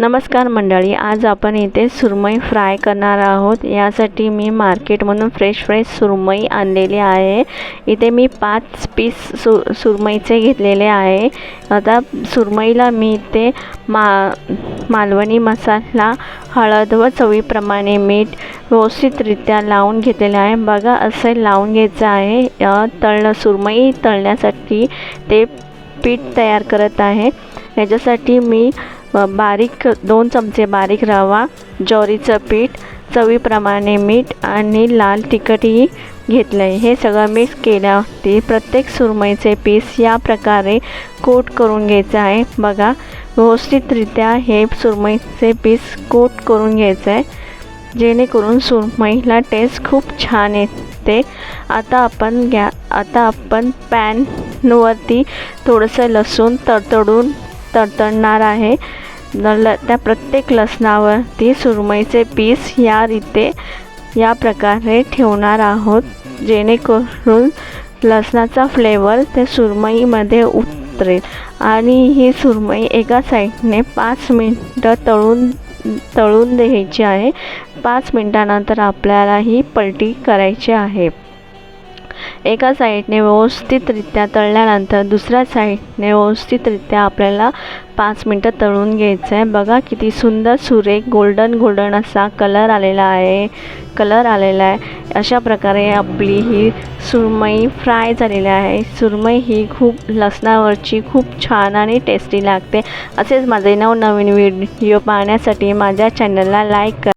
नमस्कार मंडळी आज आपण इथे सुरमई फ्राय करणार आहोत. यासाठी मी मार्केटमधून फ्रेश फ्रेश सुरमई आणलेली आहे. इथे मी पाच पीस सु सुरमईचे घेतलेले आहे. आता सुरमईला मी इथे मा मालवणी मसाला हळद व चवीप्रमाणे मीठ व्यवस्थितरित्या लावून घेतलेलं आहे. बघा असं लावून घ्यायचं आहे. तळणं सुरमई तळण्यासाठी ते पीठ तयार करत आहे. याच्यासाठी मी बारीक दोन चमचे बारीक रवा ज्वारीचं पीठ चवीप्रमाणे मीठ आणि लाल तिखटही घेतलं आहे हे सगळं मिक्स केल्यावरती प्रत्येक सुरमईचे पीस या प्रकारे कोट करून घ्यायचं आहे. बघा व्यवस्थितरित्या हे सुरमईचे पीस कोट करून घ्यायचं आहे जेणेकरून सुरमईला टेस्ट खूप छान येते. आता आपण गॅ आता आपण पॅनवरती थोडंसं लसूण तडतडून तडतडणार आहे. ल त्या प्रत्येक लसणावरती सुरमईचे पीस या रीते या प्रकारे ठेवणार आहोत. जेणेकरून लसणाचा फ्लेवर ते सुरमईमध्ये उतरेल. आणि ही सुरमई एका साईडने पाच मिनटं तळून तळून द्यायची आहे. पाच मिनटानंतर आपल्याला ही पलटी करायची आहे. एका साईडने व्यवस्थितरित्या तळल्यानंतर दुसऱ्या साईडने व्यवस्थितरित्या आपल्याला पाच मिनटं तळून घ्यायचं आहे. बघा किती सुंदर सुरेख गोल्डन गोल्डन असा कलर आलेला आहे. कलर आलेला आहे. अशा प्रकारे आपली ही सुरमई फ्राय झालेली आहे. सुरमई ही खूप लसणावरची खूप छान आणि टेस्टी लागते. असेच माझे नवनवीन व्हिडिओ पाहण्यासाठी माझ्या चॅनलला लाईक करा.